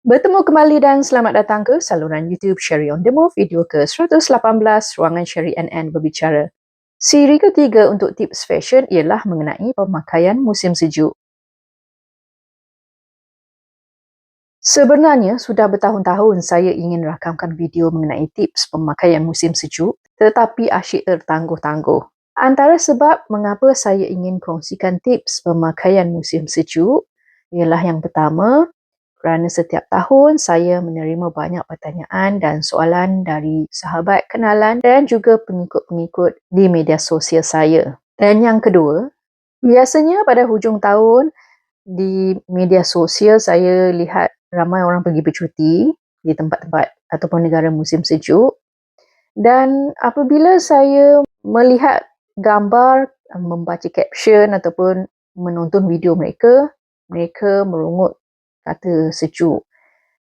Bertemu kembali dan selamat datang ke saluran YouTube Sherry on the Move video ke-118 Ruangan Sherry NN berbicara. Siri ketiga untuk tips fashion ialah mengenai pemakaian musim sejuk. Sebenarnya sudah bertahun-tahun saya ingin rakamkan video mengenai tips pemakaian musim sejuk tetapi asyik tertangguh-tangguh. Antara sebab mengapa saya ingin kongsikan tips pemakaian musim sejuk ialah yang pertama, kerana setiap tahun saya menerima banyak pertanyaan dan soalan dari sahabat, kenalan dan juga pengikut-pengikut di media sosial saya. Dan yang kedua, biasanya pada hujung tahun di media sosial saya lihat ramai orang pergi bercuti di tempat-tempat ataupun negara musim sejuk dan apabila saya melihat gambar, membaca caption ataupun menonton video mereka, mereka merungut kata sejuk.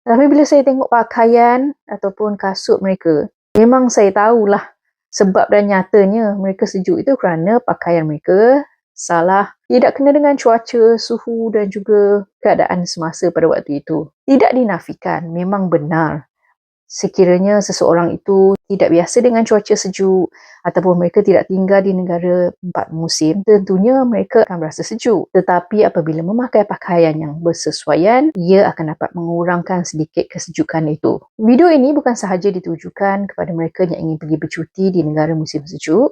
Tapi bila saya tengok pakaian ataupun kasut mereka, memang saya tahulah sebab dan nyatanya mereka sejuk itu kerana pakaian mereka salah tidak kena dengan cuaca, suhu dan juga keadaan semasa pada waktu itu. Tidak dinafikan, memang benar sekiranya seseorang itu tidak biasa dengan cuaca sejuk ataupun mereka tidak tinggal di negara empat musim, tentunya mereka akan berasa sejuk. Tetapi apabila memakai pakaian yang bersesuaian, ia akan dapat mengurangkan sedikit kesejukan itu. Video ini bukan sahaja ditujukan kepada mereka yang ingin pergi bercuti di negara musim sejuk,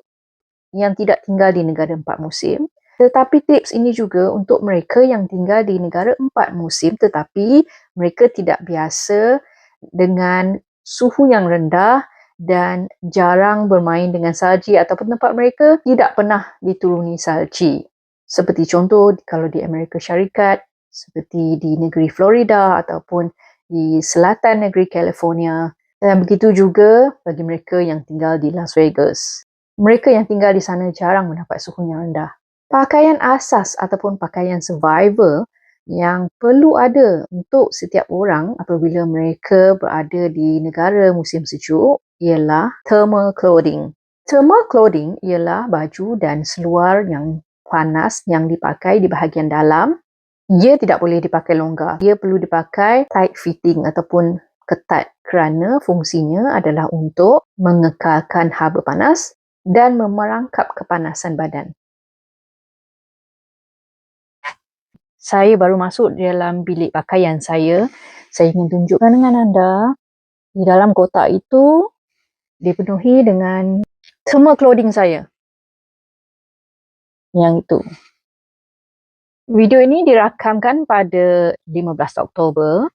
yang tidak tinggal di negara empat musim, tetapi tips ini juga untuk mereka yang tinggal di negara empat musim tetapi mereka tidak biasa dengan suhu yang rendah dan jarang bermain dengan salji ataupun tempat mereka tidak pernah dituruni salji. Seperti contoh kalau di Amerika Syarikat, seperti di negeri Florida ataupun di selatan negeri California dan begitu juga bagi mereka yang tinggal di Las Vegas. Mereka yang tinggal di sana jarang mendapat suhu yang rendah. Pakaian asas ataupun pakaian survival yang perlu ada untuk setiap orang apabila mereka berada di negara musim sejuk ialah thermal clothing. Thermal clothing ialah baju dan seluar yang panas yang dipakai di bahagian dalam. Ia tidak boleh dipakai longgar. Ia perlu dipakai tight fitting ataupun ketat kerana fungsinya adalah untuk mengekalkan haba panas dan memerangkap kepanasan badan. Saya baru masuk dalam bilik pakaian saya. Saya ingin tunjukkan dengan anda di dalam kotak itu dipenuhi dengan thermal clothing saya. Yang itu. Video ini dirakamkan pada 15 Oktober.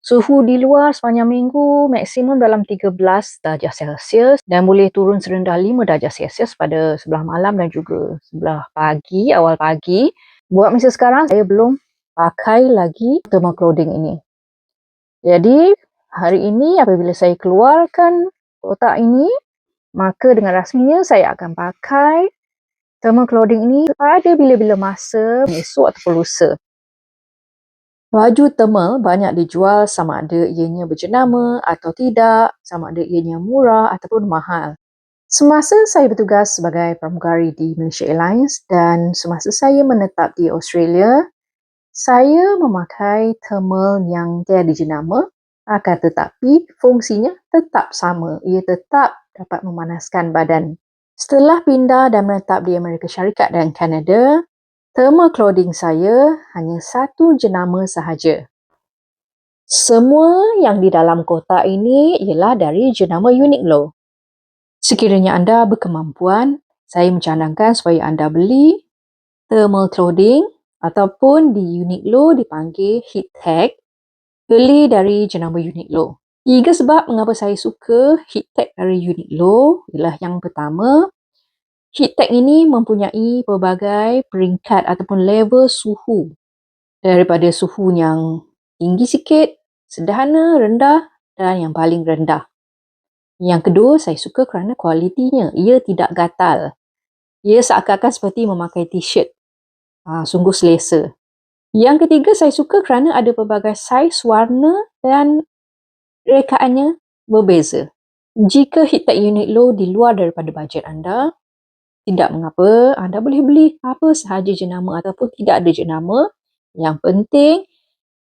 Suhu di luar sepanjang minggu maksimum dalam 13 darjah Celsius dan boleh turun serendah 5 darjah Celsius pada sebelah malam dan juga sebelah pagi, awal pagi. Buat masa sekarang, saya belum pakai lagi thermal clothing ini. Jadi, hari ini apabila saya keluarkan kotak ini, maka dengan rasminya saya akan pakai thermal clothing ini pada bila-bila masa esok atau lusa. Baju thermal banyak dijual sama ada ianya berjenama atau tidak, sama ada ianya murah ataupun mahal. Semasa saya bertugas sebagai pramugari di Malaysia Airlines dan semasa saya menetap di Australia, saya memakai thermal yang tiada jenama akan tetapi fungsinya tetap sama. Ia tetap dapat memanaskan badan. Setelah pindah dan menetap di Amerika Syarikat dan Kanada, thermal clothing saya hanya satu jenama sahaja. Semua yang di dalam kotak ini ialah dari jenama Uniqlo. Sekiranya anda berkemampuan, saya mencadangkan supaya anda beli thermal clothing ataupun di Uniqlo dipanggil heat tech. Beli dari jenama Uniqlo. Tiga sebab mengapa saya suka heat tech dari Uniqlo ialah yang pertama, heat tech ini mempunyai pelbagai peringkat ataupun level suhu daripada suhu yang tinggi sikit, sederhana, rendah dan yang paling rendah. Yang kedua, saya suka kerana kualitinya. Ia tidak gatal. Ia seakan-akan seperti memakai t-shirt. Ha, sungguh selesa. Yang ketiga, saya suka kerana ada pelbagai saiz, warna dan rekaannya berbeza. Jika heattech unit low di luar daripada bajet anda, tidak mengapa, anda boleh beli apa sahaja jenama ataupun tidak ada jenama. Yang penting,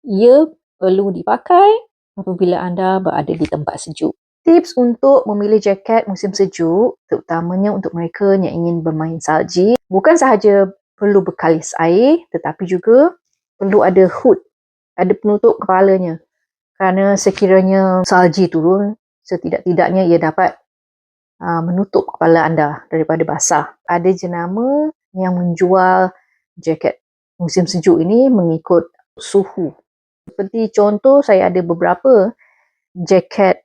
ia perlu dipakai apabila anda berada di tempat sejuk. Tips untuk memilih jaket musim sejuk, terutamanya untuk mereka yang ingin bermain salji, bukan sahaja perlu berkalis air tetapi juga perlu ada hood, ada penutup kepalanya. Kerana sekiranya salji turun, setidak-tidaknya ia dapat uh, menutup kepala anda daripada basah. Ada jenama yang menjual jaket musim sejuk ini mengikut suhu. Seperti contoh, saya ada beberapa jaket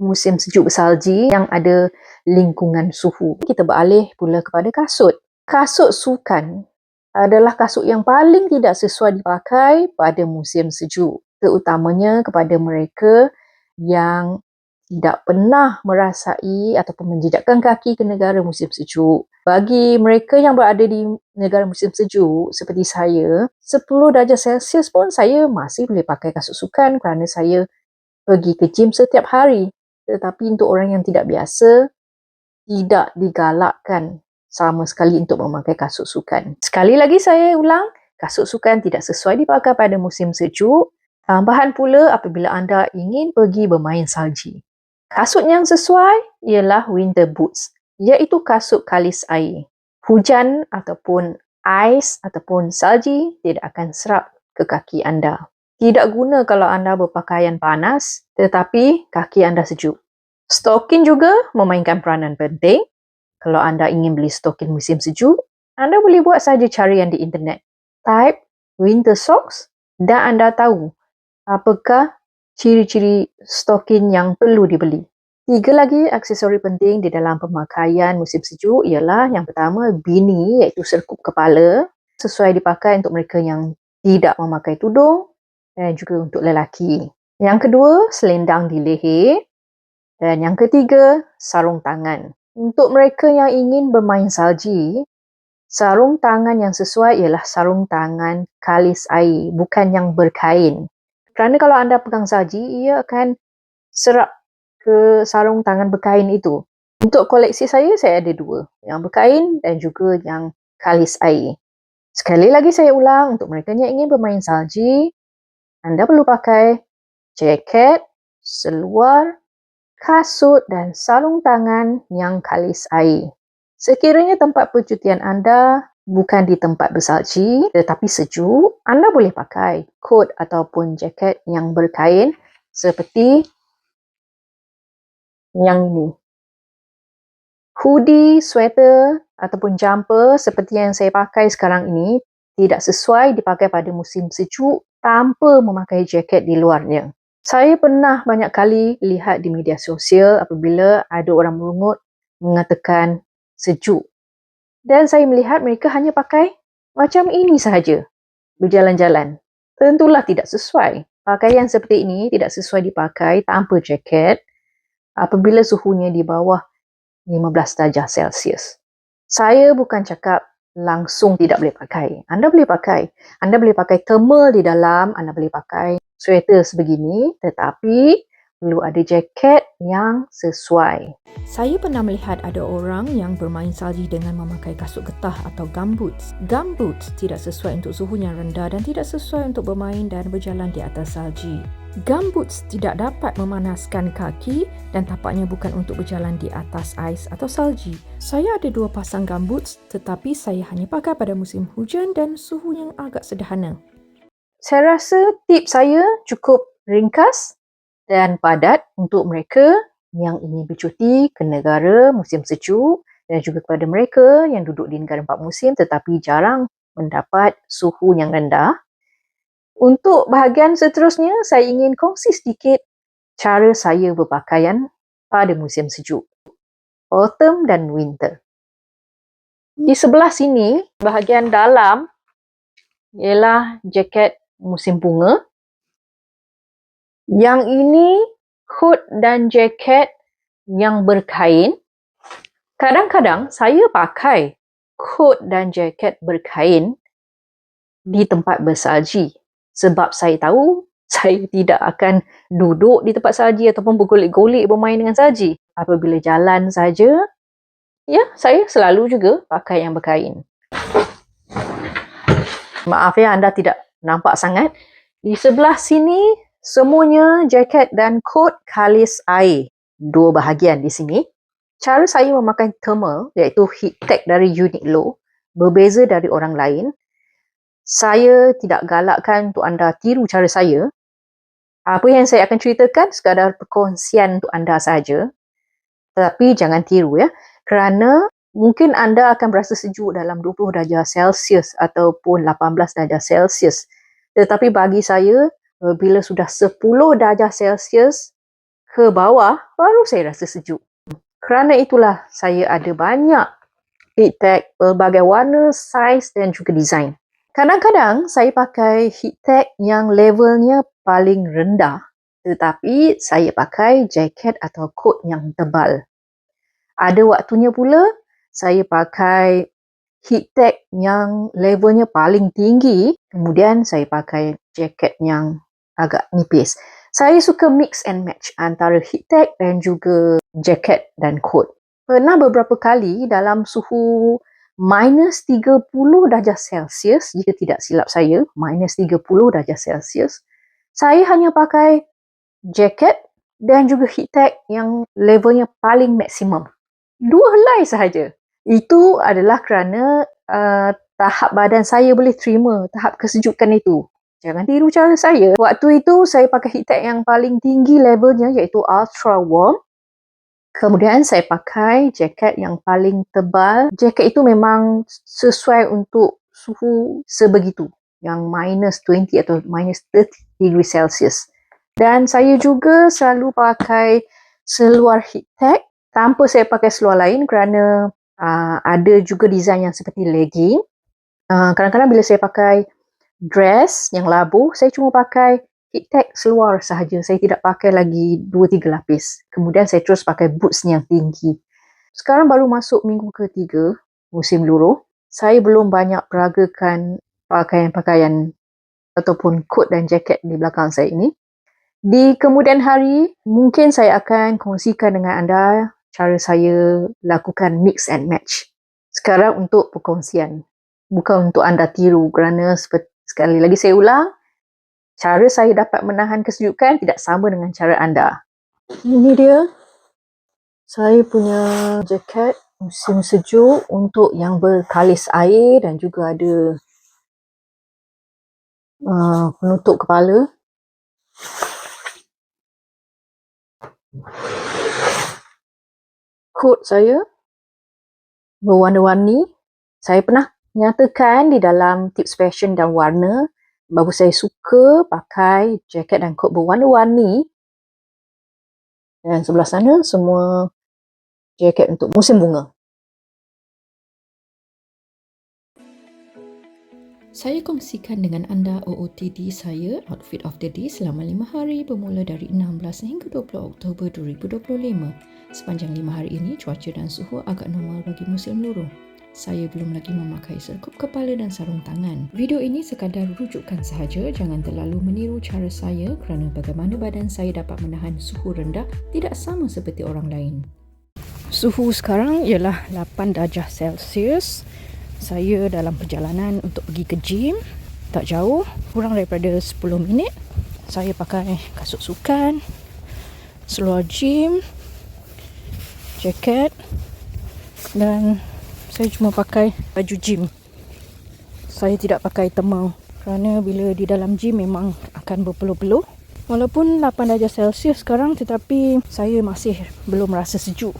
musim sejuk bersalji yang ada lingkungan suhu. Kita beralih pula kepada kasut. Kasut sukan adalah kasut yang paling tidak sesuai dipakai pada musim sejuk. Terutamanya kepada mereka yang tidak pernah merasai ataupun menjejakkan kaki ke negara musim sejuk. Bagi mereka yang berada di negara musim sejuk seperti saya, 10 darjah Celsius pun saya masih boleh pakai kasut sukan kerana saya pergi ke gym setiap hari. Tetapi untuk orang yang tidak biasa, tidak digalakkan sama sekali untuk memakai kasut sukan. Sekali lagi saya ulang, kasut sukan tidak sesuai dipakai pada musim sejuk. Tambahan pula apabila anda ingin pergi bermain salji. Kasut yang sesuai ialah winter boots, iaitu kasut kalis air. Hujan ataupun ais ataupun salji tidak akan serap ke kaki anda. Tidak guna kalau anda berpakaian panas tetapi kaki anda sejuk. Stokin juga memainkan peranan penting. Kalau anda ingin beli stokin musim sejuk, anda boleh buat saja carian di internet. Type winter socks dan anda tahu apakah ciri-ciri stokin yang perlu dibeli. Tiga lagi aksesori penting di dalam pemakaian musim sejuk ialah yang pertama bini iaitu serkup kepala sesuai dipakai untuk mereka yang tidak memakai tudung dan juga untuk lelaki. Yang kedua, selendang di leher. Dan yang ketiga, sarung tangan. Untuk mereka yang ingin bermain salji, sarung tangan yang sesuai ialah sarung tangan kalis air, bukan yang berkain. Kerana kalau anda pegang saji, ia akan serap ke sarung tangan berkain itu. Untuk koleksi saya, saya ada dua. Yang berkain dan juga yang kalis air. Sekali lagi saya ulang, untuk mereka yang ingin bermain salji, anda perlu pakai jaket, seluar, kasut dan sarung tangan yang kalis air. Sekiranya tempat percutian anda bukan di tempat bersalji tetapi sejuk, anda boleh pakai kot ataupun jaket yang berkain seperti yang ini. Hoodie, sweater ataupun jumper seperti yang saya pakai sekarang ini tidak sesuai dipakai pada musim sejuk tanpa memakai jaket di luarnya. Saya pernah banyak kali lihat di media sosial apabila ada orang merungut mengatakan sejuk dan saya melihat mereka hanya pakai macam ini sahaja berjalan-jalan. Tentulah tidak sesuai. Pakaian seperti ini tidak sesuai dipakai tanpa jaket apabila suhunya di bawah 15 darjah Celsius. Saya bukan cakap langsung tidak boleh pakai. Anda boleh pakai. Anda boleh pakai thermal di dalam, anda boleh pakai sweater sebegini tetapi perlu ada jaket yang sesuai. Saya pernah melihat ada orang yang bermain salji dengan memakai kasut getah atau gumboots. Gumboots tidak sesuai untuk suhu yang rendah dan tidak sesuai untuk bermain dan berjalan di atas salji. Gumboots tidak dapat memanaskan kaki dan tapaknya bukan untuk berjalan di atas ais atau salji. Saya ada dua pasang gumboots tetapi saya hanya pakai pada musim hujan dan suhu yang agak sederhana. Saya rasa tips saya cukup ringkas dan padat untuk mereka yang ingin bercuti ke negara musim sejuk dan juga kepada mereka yang duduk di negara empat musim tetapi jarang mendapat suhu yang rendah. Untuk bahagian seterusnya, saya ingin kongsi sedikit cara saya berpakaian pada musim sejuk. Autumn dan winter. Di sebelah sini, bahagian dalam ialah jaket musim bunga yang ini hood dan jaket yang berkain. Kadang-kadang saya pakai hood dan jaket berkain di tempat bersalji sebab saya tahu saya tidak akan duduk di tempat salji ataupun bergolek-golek bermain dengan salji. Apabila jalan saja, ya, saya selalu juga pakai yang berkain. Maaf ya anda tidak nampak sangat Di sebelah sini semuanya jaket dan kot kalis air. Dua bahagian di sini. Cara saya memakai thermal iaitu heat tech dari Uniqlo berbeza dari orang lain. Saya tidak galakkan untuk anda tiru cara saya. Apa yang saya akan ceritakan sekadar perkongsian untuk anda saja. Tetapi jangan tiru ya. Kerana mungkin anda akan berasa sejuk dalam 20 darjah Celsius ataupun 18 darjah Celsius. Tetapi bagi saya, bila sudah 10 darjah Celsius ke bawah, baru saya rasa sejuk. Kerana itulah saya ada banyak heat tech berbagai warna, saiz dan juga design. Kadang-kadang saya pakai heat tech yang levelnya paling rendah tetapi saya pakai jaket atau kot yang tebal. Ada waktunya pula saya pakai heat tech yang levelnya paling tinggi kemudian saya pakai jaket yang agak nipis. Saya suka mix and match antara heat tech dan juga jaket dan kot. Pernah beberapa kali dalam suhu minus 30 darjah Celsius, jika tidak silap saya, minus 30 darjah Celsius, saya hanya pakai jaket dan juga heat tech yang levelnya paling maksimum. Dua helai sahaja. Itu adalah kerana uh, tahap badan saya boleh terima tahap kesejukan itu. Jangan tiru cara saya. Waktu itu saya pakai heat tech yang paling tinggi levelnya iaitu ultra warm. Kemudian saya pakai jaket yang paling tebal. Jaket itu memang sesuai untuk suhu sebegitu. Yang minus 20 atau minus 30 degree Celsius. Dan saya juga selalu pakai seluar heat tech tanpa saya pakai seluar lain kerana uh, ada juga design yang seperti legging. Uh, kadang-kadang bila saya pakai dress yang labuh, saya cuma pakai heat tech seluar sahaja. Saya tidak pakai lagi 2-3 lapis. Kemudian saya terus pakai boots yang tinggi. Sekarang baru masuk minggu ketiga musim luruh. Saya belum banyak peragakan pakaian-pakaian ataupun coat dan jaket di belakang saya ini. Di kemudian hari, mungkin saya akan kongsikan dengan anda cara saya lakukan mix and match. Sekarang untuk perkongsian. Bukan untuk anda tiru kerana Sekali lagi saya ulang, cara saya dapat menahan kesejukan tidak sama dengan cara anda. Ini dia. Saya punya jaket musim sejuk untuk yang berkalis air dan juga ada uh, penutup kepala. Kot saya berwarna-warni. Saya pernah nyatakan di dalam tips fashion dan warna bahawa saya suka pakai jaket dan kot berwarna-warni dan sebelah sana semua jaket untuk musim bunga. Saya kongsikan dengan anda OOTD saya, Outfit of the Day selama 5 hari bermula dari 16 hingga 20 Oktober 2025. Sepanjang 5 hari ini, cuaca dan suhu agak normal bagi musim luruh saya belum lagi memakai serkup kepala dan sarung tangan. Video ini sekadar rujukan sahaja, jangan terlalu meniru cara saya kerana bagaimana badan saya dapat menahan suhu rendah tidak sama seperti orang lain. Suhu sekarang ialah 8 darjah Celsius. Saya dalam perjalanan untuk pergi ke gym, tak jauh, kurang daripada 10 minit. Saya pakai kasut sukan, seluar gym, jaket dan saya cuma pakai baju gym. Saya tidak pakai thermal kerana bila di dalam gym memang akan berpeluh-peluh. Walaupun 8 darjah Celsius sekarang tetapi saya masih belum rasa sejuk.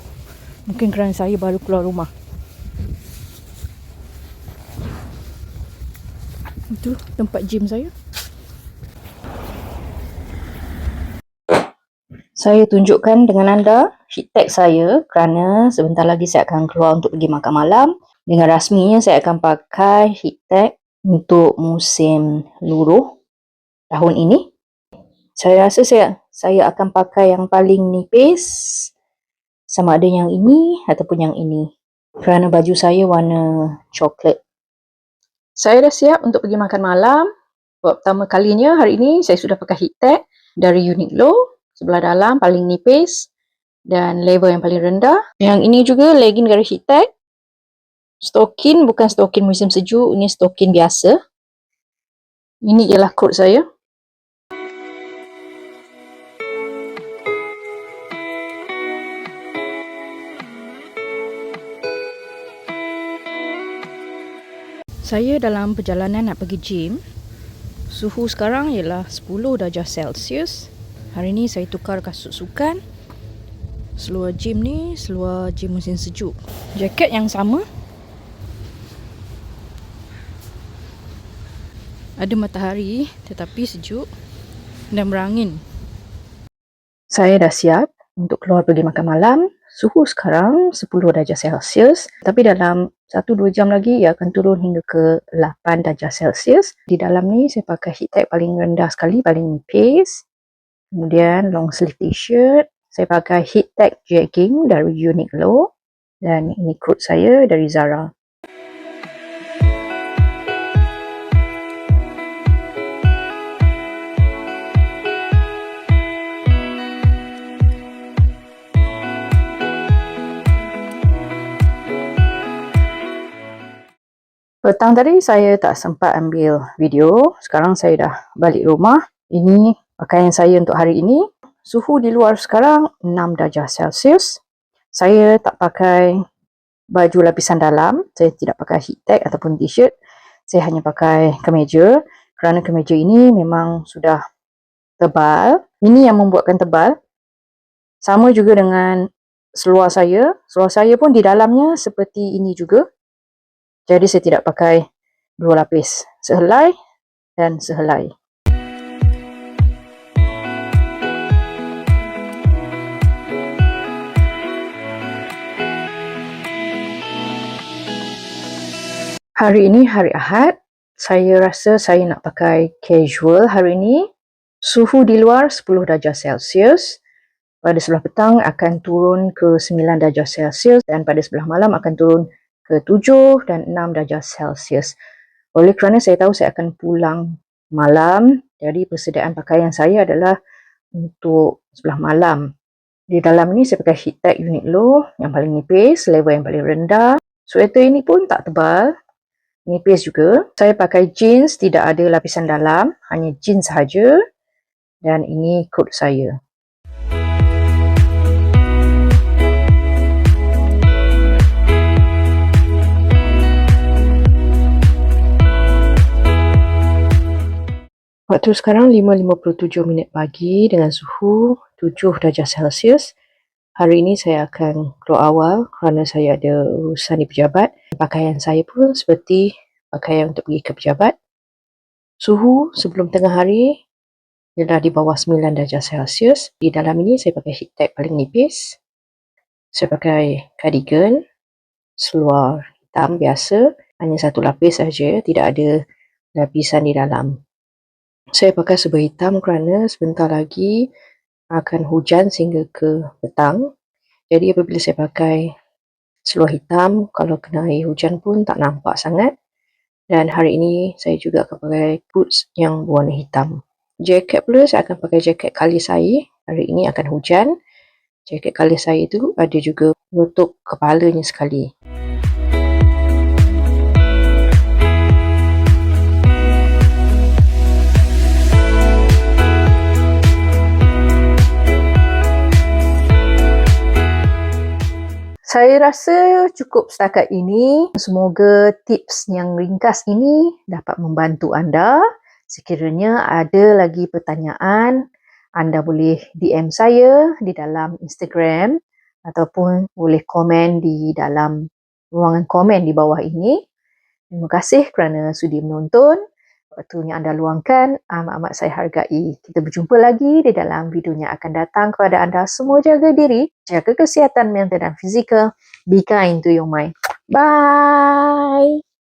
Mungkin kerana saya baru keluar rumah. Itu tempat gym saya. Saya tunjukkan dengan anda sheet tag saya kerana sebentar lagi saya akan keluar untuk pergi makan malam. Dengan rasminya saya akan pakai heat tag untuk musim luruh tahun ini. Saya rasa saya saya akan pakai yang paling nipis sama ada yang ini ataupun yang ini. Kerana baju saya warna coklat. Saya dah siap untuk pergi makan malam. Buat pertama kalinya hari ini saya sudah pakai heat tag dari Uniqlo sebelah dalam paling nipis dan level yang paling rendah. Yang ini juga legging dari heat. Stokin bukan stokin musim sejuk, ini stokin biasa. Ini ialah kod saya. Saya dalam perjalanan nak pergi gym. Suhu sekarang ialah 10 darjah Celsius. Hari ini saya tukar kasut sukan Seluar gym ni seluar gym musim sejuk. Jaket yang sama. Ada matahari tetapi sejuk dan berangin. Saya dah siap untuk keluar pergi makan malam. Suhu sekarang 10 darjah Celsius. Tapi dalam 1-2 jam lagi ia akan turun hingga ke 8 darjah Celsius. Di dalam ni saya pakai heat tag paling rendah sekali, paling nipis. Kemudian long sleeve t-shirt. Saya pakai heat tag jegging dari Uniqlo. Dan ini coat saya dari Zara. Petang tadi saya tak sempat ambil video. Sekarang saya dah balik rumah. Ini pakaian saya untuk hari ini. Suhu di luar sekarang 6 darjah Celsius. Saya tak pakai baju lapisan dalam. Saya tidak pakai heat tag ataupun t-shirt. Saya hanya pakai kemeja. Kerana kemeja ini memang sudah tebal. Ini yang membuatkan tebal. Sama juga dengan seluar saya. Seluar saya pun di dalamnya seperti ini juga. Jadi saya tidak pakai dua lapis. Sehelai dan sehelai. Hari ini hari Ahad. Saya rasa saya nak pakai casual hari ini. Suhu di luar 10 darjah Celsius. Pada sebelah petang akan turun ke 9 darjah Celsius dan pada sebelah malam akan turun ke 7 dan 6 darjah Celsius. Oleh kerana saya tahu saya akan pulang malam, jadi persediaan pakaian saya adalah untuk sebelah malam. Di dalam ni saya pakai heat tag Uniqlo yang paling nipis, level yang paling rendah. Sweater ini pun tak tebal, nipis juga. Saya pakai jeans, tidak ada lapisan dalam, hanya jeans sahaja. Dan ini coat saya. Waktu sekarang 5.57 minit pagi dengan suhu 7 darjah Celsius. Hari ini saya akan keluar awal kerana saya ada urusan di pejabat. Pakaian saya pun seperti pakaian untuk pergi ke pejabat. Suhu sebelum tengah hari ialah di bawah 9 darjah Celsius. Di dalam ini saya pakai heat tag paling nipis. Saya pakai cardigan, seluar hitam biasa, hanya satu lapis saja, tidak ada lapisan di dalam. Saya pakai sebuah hitam kerana sebentar lagi akan hujan sehingga ke petang. Jadi apabila saya pakai seluar hitam, kalau kena air hujan pun tak nampak sangat. Dan hari ini saya juga akan pakai boots yang berwarna hitam. Jaket pula saya akan pakai jaket kalis air. Hari ini akan hujan. Jaket kalis air itu ada juga nutup kepalanya sekali. Saya rasa cukup setakat ini. Semoga tips yang ringkas ini dapat membantu anda. Sekiranya ada lagi pertanyaan, anda boleh DM saya di dalam Instagram ataupun boleh komen di dalam ruangan komen di bawah ini. Terima kasih kerana sudi menonton waktunya anda luangkan amat-amat saya hargai. Kita berjumpa lagi di dalam video yang akan datang kepada anda semua jaga diri, jaga kesihatan mental dan fizikal. Be kind to your mind. Bye.